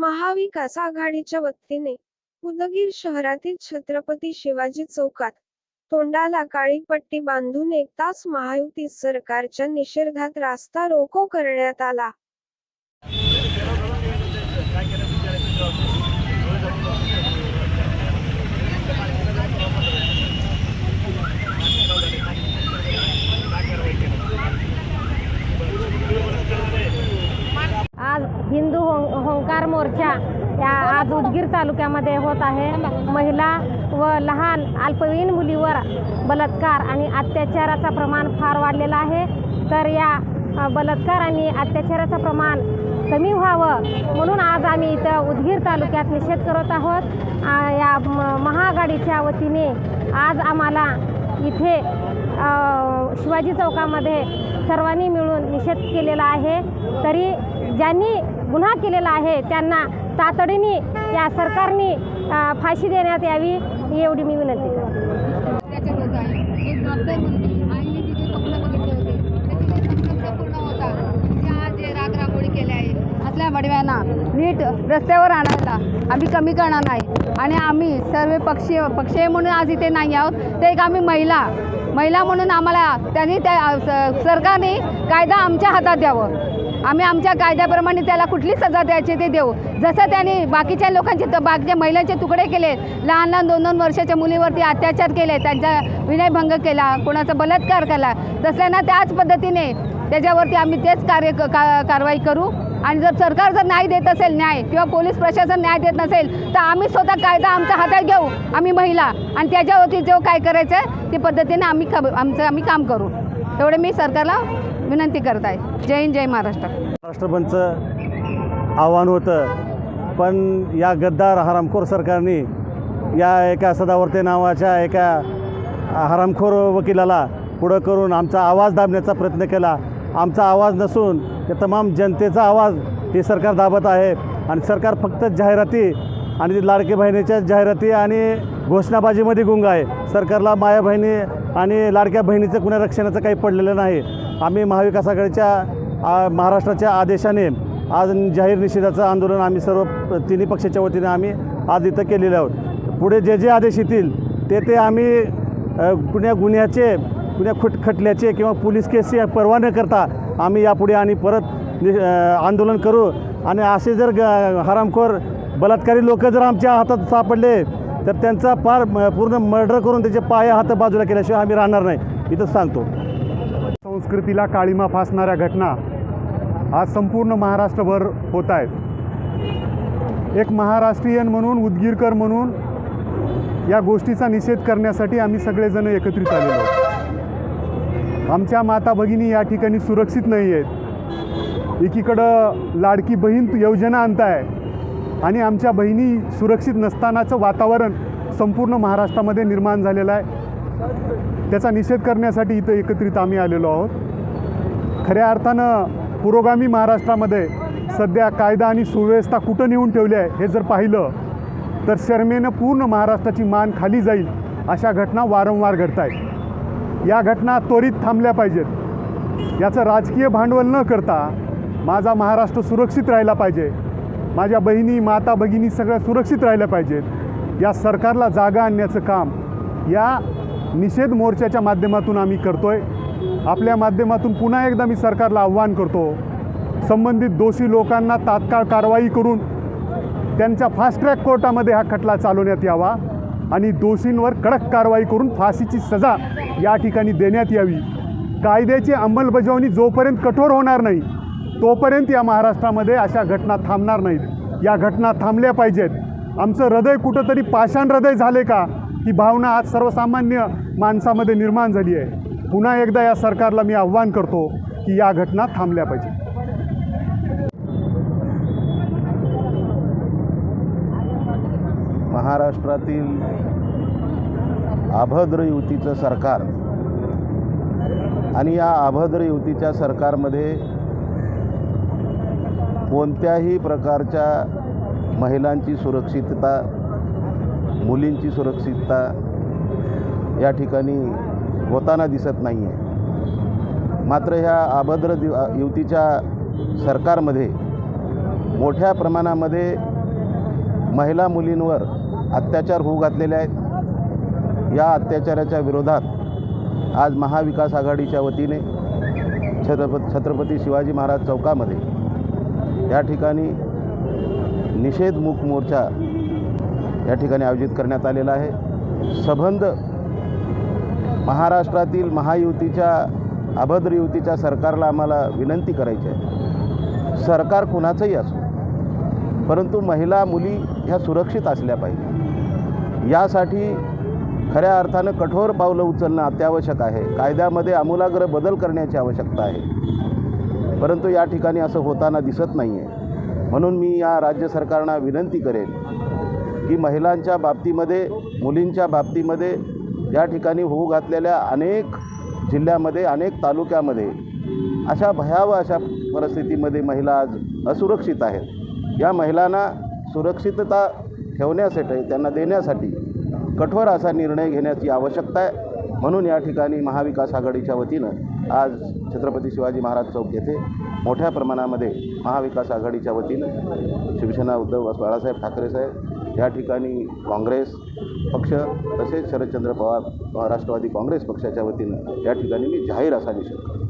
महाविकास आघाडीच्या वतीने उदगीर शहरातील छत्रपती शिवाजी चौकात तोंडाला काळी पट्टी बांधून एक तास महायुती सरकारच्या निषेधात रास्ता रोको करण्यात आला आज हिंदू हों होंकार मोर्चा या आज उदगीर तालुक्यामध्ये होत आहे. महिला व लहान अल्पवयीन मुलीवर बलात्कार आणि अत्याचाराचं प्रमाण फार वाढलेलं आहे. तर या बलात्कार आणि अत्याचाराचं प्रमाण कमी व्हावं म्हणून आज आम्ही इथं उदगीर तालुक्यात निषेध करत आहोत. या महाआघाडीच्या वतीने आज आम्हाला इथे शिवाजी चौकामध्ये सर्वांनी मिळून निषेध केलेला आहे. तरी ज्यांनी गुन्हा केलेला आहे त्यांना तातडीने या सरकारने फाशी देण्यात यावी एवढी मी विनंती करते. केले आहे असल्या मडव्यांना नीट रस्त्यावर आणायला आम्ही कमी करणार नाही. आणि आम्ही सर्व पक्षीय पक्षीय म्हणून आज इथे नाही आहोत. ते एक आम्ही महिला महिला म्हणून आम्हाला त्यांनी त्या स- सरकारने कायदा आमच्या हातात द्यावं. आम्ही आमच्या कायद्याप्रमाणे त्याला कुठली सजा द्यायची ते देऊ. जसं त्यांनी बाकीच्या लोकांचे बाकीच्या महिलांचे तुकडे केले लहान लहान दोन दोन वर्षाच्या मुलीवरती अत्याचार केले त्यांचा विनयभंग केला कोणाचा बलात्कार केला तसल्यानं त्याच पद्धतीने त्याच्यावरती आम्ही तेच कार्य क- का कारवाई करू. आणि जर सरकार जर न्याय देत असेल न्याय किंवा पोलीस प्रशासन न्याय देत नसेल तर आम्ही स्वतः कायदा आमच्या हातात घेऊ आम्ही महिला. आणि त्याच्यावरती जो काय करायचं आहे ते पद्धतीने आम्ही आमचं आम्ही काम करू. तेवढे मी सरकारला विनंती करत आहे. जय हिंद जय महाराष्ट्र. राष्ट्रपतींचं आव्हान होतं पण या गद्दार हरामखोर सरकारने या एका सदावर्ते नावाच्या एका हरामखोर वकिलाला पुढं करून आमचा आवाज दाबण्याचा प्रयत्न केला. आमचा आवाज नसून या तमाम जनतेचा आवाज हे सरकार दाबत आहे. आणि सरकार फक्त जाहिराती आणि लाडके बहिणीच्या जाहिराती आणि घोषणाबाजीमध्ये गुंग आहे. सरकारला माया बहिणी आणि लाडक्या बहिणीचं कुण्या रक्षणाचं काही पडलेलं नाही. आम्ही महाविकास आघाडीच्या आ, महाराष्ट्राच्या आदेशाने आज जाहीर निषेधाचं आंदोलन आम्ही सर्व तिन्ही पक्षाच्या वतीने आम्ही आज इथं केलेले आहोत. पुढे जे जे आदेश येतील ते ते आम्ही कुण्या गुन्ह्याचे कुण्या खुट खटल्याचे किंवा पोलीस केसची पर्वा न करता आम्ही यापुढे आणि परत आंदोलन करू. आणि असे जर ग हरामखोर बलात्कारी लोक जर आमच्या हातात सापडले तर त्यांचा पार म- पूर्ण मर्डर करून त्याचे पाया हात बाजूला केल्याशिवाय आम्ही राहणार नाही. इथंच सांगतो. संस्कृतीला काळीमा फासणाऱ्या घटना आज संपूर्ण महाराष्ट्रभर होत आहेत. एक महाराष्ट्रीयन म्हणून उदगीरकर म्हणून या गोष्टीचा निषेध करण्यासाठी आम्ही सगळेजण एकत्रित आलेलो आहोत. आमच्या माता भगिनी या ठिकाणी सुरक्षित नाही आहेत. एकीकडं लाडकी बहीण योजना आणताय आणि आमच्या बहिणी सुरक्षित नसतानाचं वातावरण संपूर्ण महाराष्ट्रामध्ये निर्माण झालेलं आहे. त्याचा निषेध करण्यासाठी इथं एकत्रित आम्ही आलेलो आहोत. खऱ्या अर्थानं पुरोगामी महाराष्ट्रामध्ये सध्या कायदा आणि सुव्यवस्था कुठं नेऊन ठेवली आहे हे जर पाहिलं तर शर्मेनं पूर्ण महाराष्ट्राची मान खाली जाईल अशा घटना वारंवार घडत आहेत या घटना त्वरित थांबल्या पाहिजेत. याचं राजकीय भांडवल न करता माझा महाराष्ट्र सुरक्षित राहिला पाहिजे. माझ्या बहिणी माता भगिनी सगळ्या सुरक्षित राहिल्या पाहिजेत. या सरकारला जागा आणण्याचं काम या निषेध मोर्चाच्या माध्यमातून आम्ही करतोय. आपल्या माध्यमातून पुन्हा एकदा मी सरकारला आव्हान करतो. संबंधित दोषी लोकांना तात्काळ कारवाई करून त्यांच्या फास्ट ट्रॅक कोर्टामध्ये हा खटला चालवण्यात यावा आणि दोषींवर कडक कारवाई करून फाशीची सजा या ठिकाणी देण्यात यावी. कायद्याची अंमलबजावणी जोपर्यंत कठोर होणार नाही तोपर्यंत या महाराष्ट्रामध्ये अशा घटना थांबणार नाहीत. या घटना थांबल्या पाहिजेत. आमचं हृदय कुठंतरी पाषाण हृदय झाले का? ही भावना आज सर्वसामान्य माणसामध्ये निर्माण झाली आहे. पुन्हा एकदा या सरकारला मी आव्हान करतो की या घटना थांबल्या पाहिजे महाराष्ट्रातील अभद्र युतीचं सरकार आणि या अभद्र युतीच्या सरकारमध्ये कोणत्याही प्रकारच्या महिलांची सुरक्षितता मुलींची सुरक्षितता या ठिकाणी होताना दिसत नाही आहे मात्र ह्या अभद्र दिव युतीच्या सरकारमध्ये मोठ्या प्रमाणामध्ये महिला मुलींवर अत्याचार होऊ घातलेले आहेत. या अत्याचाराच्या विरोधात आज महाविकास आघाडीच्या वतीने छत्रप छत्रपती शिवाजी महाराज चौकामध्ये या ठिकाणी निषेध मूक मोर्चा या ठिकाणी आयोजित करण्यात आलेला आहे. सबंध महाराष्ट्रातील महायुतीच्या अभद्र युतीच्या सरकारला आम्हाला विनंती करायची आहे. सरकार कुणाचंही असो परंतु महिला मुली ह्या सुरक्षित असल्या पाहिजे. यासाठी खऱ्या अर्थानं कठोर पावलं उचलणं अत्यावश्यक आहे. कायद्यामध्ये आमूलाग्र बदल करण्याची आवश्यकता आहे. परंतु या ठिकाणी असं होताना दिसत नाही आहे म्हणून मी या राज्य सरकारना विनंती करेन की महिलांच्या बाबतीमध्ये मुलींच्या बाबतीमध्ये या ठिकाणी होऊ घातलेल्या अनेक जिल्ह्यामध्ये अनेक तालुक्यामध्ये अशा भयावह अशा परिस्थितीमध्ये महिला आज असुरक्षित आहेत. या महिलांना सुरक्षितता ठेवण्यासाठी त्यांना देण्यासाठी कठोर असा निर्णय घेण्याची आवश्यकता आहे. म्हणून या ठिकाणी महाविकास आघाडीच्या वतीनं आज छत्रपती शिवाजी महाराज चौक येथे मोठ्या प्रमाणामध्ये महाविकास आघाडीच्या वतीनं शिवसेना उद्धव बाळासाहेब ठाकरे साहेब या ठिकाणी काँग्रेस पक्ष तसेच शरदचंद्र पवार राष्ट्रवादी काँग्रेस पक्षाच्या वतीनं या ठिकाणी मी जाहीर असा निषेध करतो.